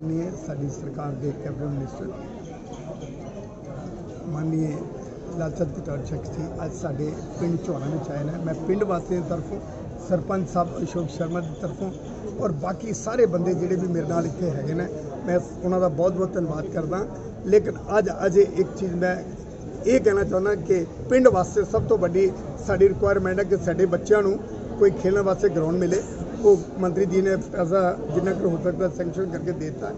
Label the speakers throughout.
Speaker 1: ਨੇ ਸਾਡੀ ਸਰਕਾਰ ਦੇ ਕੈਬਨਿਟ ਮਿਨਿਸਟਰ ਮਾਨਨੀय ਲਾਲਚੰਦ ਕਟਾਰ ਸ਼ਖਸੀ ਅੱਜ ਸਾਡੇ ਪਿੰਡ ਝੋਨਾ ਵਿੱਚ ਆਏ ਨੇ। ਮੈਂ ਪਿੰਡ ਵਾਸੀਆਂ ਦੀ ਤਰਫੋਂ, ਸਰਪੰਚ ਸਾਹਿਬ ਅਸ਼ੋਕ ਸ਼ਰਮਾ ਦੀ ਤਰਫੋਂ ਔਰ ਬਾਕੀ ਸਾਰੇ ਬੰਦੇ ਜਿਹੜੇ ਵੀ ਮੇਰੇ ਨਾਲ ਇੱਥੇ ਹੈਗੇ ਨੇ, ਮੈਂ ਉਹਨਾਂ ਦਾ ਬਹੁਤ ਬਹੁਤ ਧੰਨਵਾਦ ਕਰਦਾ। ਲੇਕਿਨ ਅੱਜ ਅਜੇ ਇੱਕ ਚੀਜ਼ ਮੈਂ ਇਹ ਕਹਿਣਾ ਚਾਹੁੰਦਾ ਕਿ ਪਿੰਡ ਵਾਸਤੇ ਸਭ ਤੋਂ ਵੱਡੀ ਸਾਡੀ ਰਿਕੁਆਇਰਮੈਂਟ ਹੈ ਕਿ ਸਾਡੇ ਬੱਚਿਆਂ ਨੂੰ ਕੋਈ ਖੇਡਣ ਵਾਸਤੇ ਗਰਾਊਂਡ ਮਿਲੇ। ਉਹ ਮੰਤਰੀ ਜੀ ਨੇ ਐਸਾ ਜਿੰਨਾ ਕੁ ਹੋ ਸਕਦਾ ਸੈਂਕਸ਼ਨ ਕਰਕੇ ਦੇ ਦਿੱਤਾ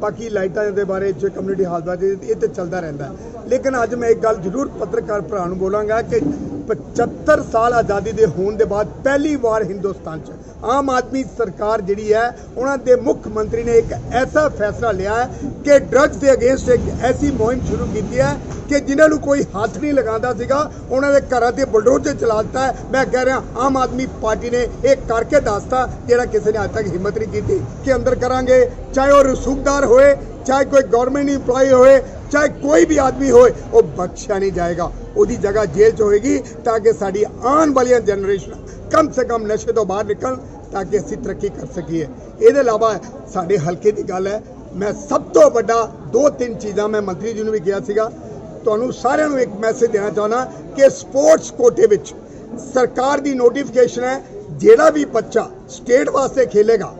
Speaker 1: ਬਾਕੀ ਲਾਈਟਾਂ ਦੇ ਬਾਰੇ ਚ ਕਮਿਊਨਿਟੀ ਹਾਲ ਬਾਰੇ ਇਹ ਤੇ ਚੱਲਦਾ ਰਹਿੰਦਾ ਲੇਕਿਨ ਅੱਜ ਮੈਂ ਇੱਕ ਗੱਲ ਜ਼ਰੂਰ ਪੱਤਰਕਾਰ ਭਰਾ ਨੂੰ ਬੋਲਾਂਗਾ ਕਿ 75 ਸਾਲ ਆਜ਼ਾਦੀ ਦੇ ਹੋਣ ਦੇ ਬਾਅਦ ਪਹਿਲੀ ਵਾਰ ਹਿੰਦੁਸਤਾਨ 'ਚ ਆਮ ਆਦਮੀ ਸਰਕਾਰ ਜਿਹੜੀ ਹੈ, ਉਹਨਾਂ ਦੇ ਮੁੱਖ ਮੰਤਰੀ ਨੇ ਇੱਕ ਐਸਾ ਫੈਸਲਾ ਲਿਆ ਹੈ ਕਿ ਡਰੱਗਸ ਦੇ ਅਗੇਂਸਟ ਇੱਕ ਐਸੀ ਮੁਹਿੰਮ ਸ਼ੁਰੂ ਕੀਤੀ ਹੈ ਕਿ ਜਿਨ੍ਹਾਂ ਨੂੰ ਕੋਈ ਹੱਥ ਨਹੀਂ ਲਗਾਉਂਦਾ ਸੀਗਾ, ਉਹਨਾਂ ਦੇ ਘਰਾਂ ਤੇ ਬਲਡੋਜ਼ਰ ਚਲਾ ਦਿੱਤਾ ਮੈਂ ਕਹਿ ਰਿਹਾ, ਆਮ ਆਦਮੀ ਪਾਰਟੀ ਨੇ ਇਹ ਕਰਕੇ ਦੱਸਤਾ ਜਿਹੜਾ ਕਿਸੇ ਨੇ ਅੱਜ ਤੱਕ ਹਿੰਮਤ ਨਹੀਂ ਕੀਤੀ ਕਿ ਅੰਦਰ ਕਰਾਂਗੇ, ਚਾਹੇ ਉਹ ਰਸੂਖਦਾਰ ਹੋਏ, ਚਾਹੇ ਕੋਈ ਗਵਰਨਮੈਂਟ ਇੰਪਲਾਈ ਹੋਏ ਚਾਹੇ ਕੋਈ ਵੀ ਆਦਮੀ ਹੋਏ, ਉਹ ਬਖਸ਼ਿਆ ਨਹੀਂ ਜਾਏਗਾ। ਉਹਦੀ ਜਗ੍ਹਾ ਜੇਲ੍ਹ 'ਚ ਹੋਏਗੀ ਤਾਂ ਕਿ ਸਾਡੀ ਆਉਣ ਵਾਲੀਆਂ ਜਨਰੇਸ਼ਨ ਕਮ ਸੇ ਕਮ ਨਸ਼ੇ ਤੋਂ ਬਾਹਰ ਨਿਕਲਣ ਤਾਂ ਕਿ ਅਸੀਂ ਤਰੱਕੀ ਕਰ ਸਕੀਏ। ਇਹਦੇ ਇਲਾਵਾ ਸਾਡੇ ਹਲਕੇ ਦੀ ਗੱਲ ਹੈ, ਮੈਂ ਸਭ ਤੋਂ ਵੱਡਾ ਦੋ ਤਿੰਨ ਚੀਜ਼ਾਂ ਮੈਂ ਮੰਤਰੀ ਜੀ ਨੂੰ ਵੀ ਕਿਹਾ ਸੀਗਾ। ਤੁਹਾਨੂੰ ਸਾਰਿਆਂ ਨੂੰ ਇੱਕ ਮੈਸੇਜ ਦੇਣਾ ਚਾਹੁੰਦਾ ਕਿ ਸਪੋਰਟਸ ਕੋਟੇ ਵਿੱਚ ਸਰਕਾਰ ਦੀ ਨੋਟੀਫਿਕੇਸ਼ਨ ਹੈ, ਜਿਹੜਾ ਵੀ ਬੱਚਾ ਸਟੇਟ ਵਾਸਤੇ ਖੇਲੇਗਾ,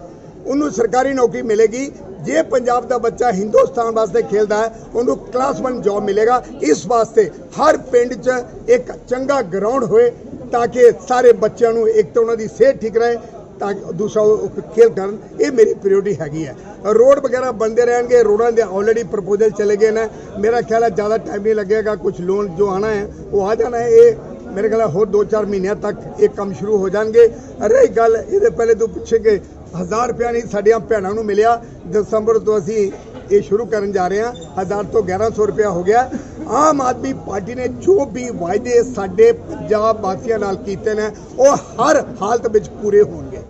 Speaker 1: ਉਹਨੂੰ ਸਰਕਾਰੀ ਨੌਕਰੀ ਮਿਲੇਗੀ ਜੇ ਪੰਜਾਬ ਦਾ ਬੱਚਾ ਹਿੰਦੁਸਤਾਨ ਵਾਸਤੇ ਖੇਲਦਾ ਹੈ, ਉਹਨੂੰ ਕਲਾਸ 1 ਜੌਬ ਮਿਲੇਗਾ। ਇਸ ਵਾਸਤੇ ਹਰ ਪਿੰਡ 'ਚ ਇੱਕ ਚੰਗਾ ਗਰਾਊਂਡ ਹੋਏ ਤਾਂ ਕਿ ਸਾਰੇ ਬੱਚਿਆਂ ਨੂੰ ਇੱਕ ਤਾਂ ਉਹਨਾਂ ਦੀ ਸਿਹਤ ਠੀਕ ਰਹੇ, ਤਾਂ ਦੂਸਰਾ ਉਹ ਖੇਲ ਕਰਨ। ਇਹ ਮੇਰੀ ਪ੍ਰਾਇੋਰਟੀ ਹੈਗੀ ਹੈ। ਰੋਡ ਵਗੈਰਾ ਬਣਦੇ ਰਹਿਣਗੇ, ਰੋਡਾਂ ਦੇ ਆਲਰੇਡੀ ਪ੍ਰਪੋਜ਼ਲ ਚਲੇ ਗਏ ਨੇ। ਮੇਰਾ ਖਿਆਲ ਹੈ ਜ਼ਿਆਦਾ ਟਾਈਮ ਨਹੀਂ ਲੱਗੇਗਾ ਕੁਝ ਲੋਨ ਜੋ ਆਣਾ ਹੈ, ਉਹ ਆ ਜਾਣਾ ਹੈ। ਇਹ ਮੇਰੇ ਖਿਆਲ ਹੋਰ 2-4 ਮਹੀਨਿਆਂ ਤੱਕ ਇਹ ਕੰਮ ਸ਼ੁਰੂ ਹੋ ਜਾਣਗੇ। ਰਹੀ ਗੱਲ, ਇਹਦੇ ਪਹਿਲੇ ਤੋਂ ਪਿੱਛੇ ਕਿ 1000 ਰੁਪਿਆ ਨਹੀਂ, ਸਾਡੀਆਂ ਭੈਣਾਂ ਨੂੰ ਮਿਲਿਆ। ਦਸੰਬਰ ਤੋਂ ਅਸੀਂ ਇਹ ਸ਼ੁਰੂ ਕਰਨ ਜਾ ਰਹੇ ਹਾਂ। 1000 ਤੋਂ 1100 ਰੁਪਿਆ ਹੋ ਗਿਆ। ਆਮ ਆਦਮੀ ਪਾਰਟੀ ਨੇ ਜੋ ਵੀ ਵਾਅਦੇ ਸਾਡੇ ਪੰਜਾਬ ਵਾਸੀਆਂ ਨਾਲ ਕੀਤੇ ਨੇ, ਉਹ ਹਰ ਹਾਲਤ ਵਿੱਚ ਪੂਰੇ ਹੋਣਗੇ।